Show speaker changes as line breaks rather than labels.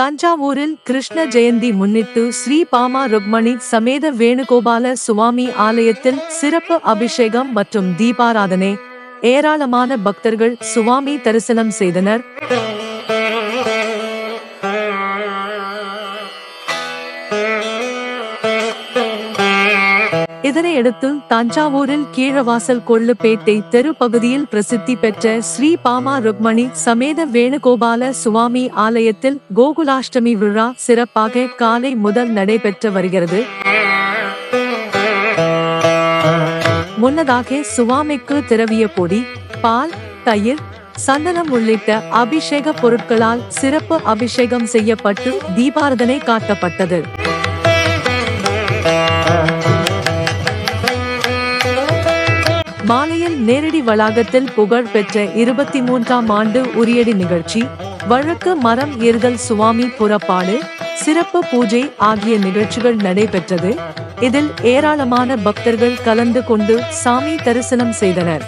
தஞ்சாவூரில் கிருஷ்ண ஜெயந்தி முன்னிட்டு ஸ்ரீ பாமா ருக்மணி சமேத வேணுகோபால சுவாமி ஆலயத்தில் சிறப்பு அபிஷேகம் மற்றும் தீபாராதனை. ஏராளமான பக்தர்கள் சுவாமி தரிசனம் செய்தனர். இதனையடுத்து தஞ்சாவூரில் கீழவாசல் கொள்ளுப்பேட்டை தெரு பகுதியில் பிரசித்தி பெற்ற ஸ்ரீ பாமா ருக்மணி சமேத வேணுகோபால சுவாமி ஆலயத்தில் கோகுலாஷ்டமி விழா சிறப்பாக காலை முதல் நடைபெற்று வருகிறது. முன்னதாக சுவாமிக்கு திரவிய பொடி பால் தயிர் சந்தனம் உள்ளிட்ட அபிஷேக பொருட்களால் சிறப்பு அபிஷேகம் செய்யப்பட்டு தீபாரதனை காட்டப்பட்டது. மாலையில் நேரடி வளாகத்தில் புகழ் பெற்ற இருபத்தி மூன்றாம் ஆண்டு உரியடி நிகழ்ச்சி வழக்கு மரம் ஏறுதல் சுவாமி புறப்பாடு சிறப்பு பூஜை ஆகிய நிகழ்ச்சிகள் நடைபெற்றது. இதில் ஏராளமான பக்தர்கள் கலந்து கொண்டு சாமி தரிசனம் செய்தனர்.